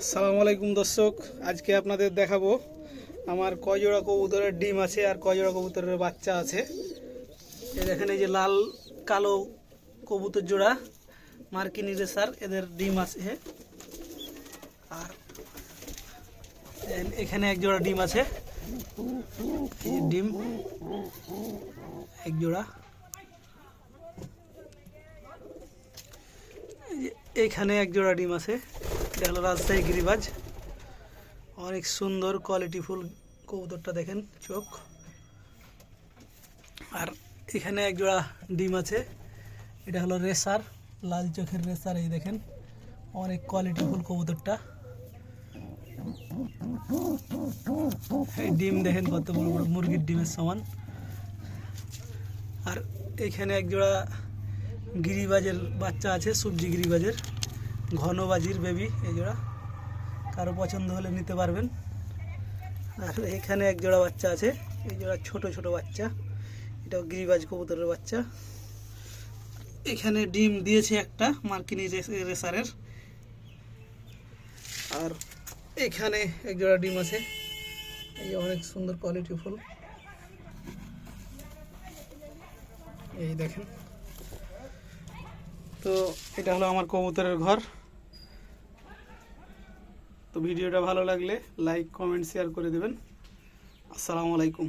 আসসালামু আলাইকুম দর্শক, আজকে আপনাদের দেখাবো আমার কয় জোড়া কবুতরের ডিম আছে আর কয় জোড়া কবুতরের বাচ্চা আছে। এই দেখেন এই যে লাল, কালো কবুতর জোড়া, মার্কিনি রেসার, এদের ডিম আছে। আর এখানে এক জোড়া ডিম আছে। ডিম, এক জোড়া। এখানে এক জোড়া ডিম আছে। এটা হলো রাজশাহী গিরিবাজ। অনেক সুন্দর কোয়ালিটি ফুল কবুতরটা দেখেন, চোখ। আর এখানে এক জোড়া ডিম আছে, এটা হলো রেসার, লাল চোখের রেসার, এই দেখেন। অনেক কোয়ালিটি ফুল কবুতরটা। এই ডিম দেখেন কত বড় বড় মুরগির ডিমের সমান। আর এখানে এক জোড়া গিরিবাজের বাচ্চা আছে, সবজি গিরিবাজের। ঘনবাজির বেবি, এই জোড়া। কারও পছন্দ হলে নিতে পারবেন। আর এখানে এক জোড়া বাচ্চা আছে। এই জোড়া ছোট ছোট বাচ্চা। এটাও গিরিবাজ কবুতরের বাচ্চা। এখানে ডিম দিয়েছে একটা মার্কিনি রেস- রেসারের। আর এখানে এক জোড়া ডিম আছে। এই অনেক সুন্দর কোয়ালিটি ফুল। এই দেখেন। তো এটা হলো আমার কবুতরের ঘর। তো ভিডিওটা ভালো লাগলে লাইক কমেন্ট শেয়ার করে দেবেন। আসসালামু আলাইকুম।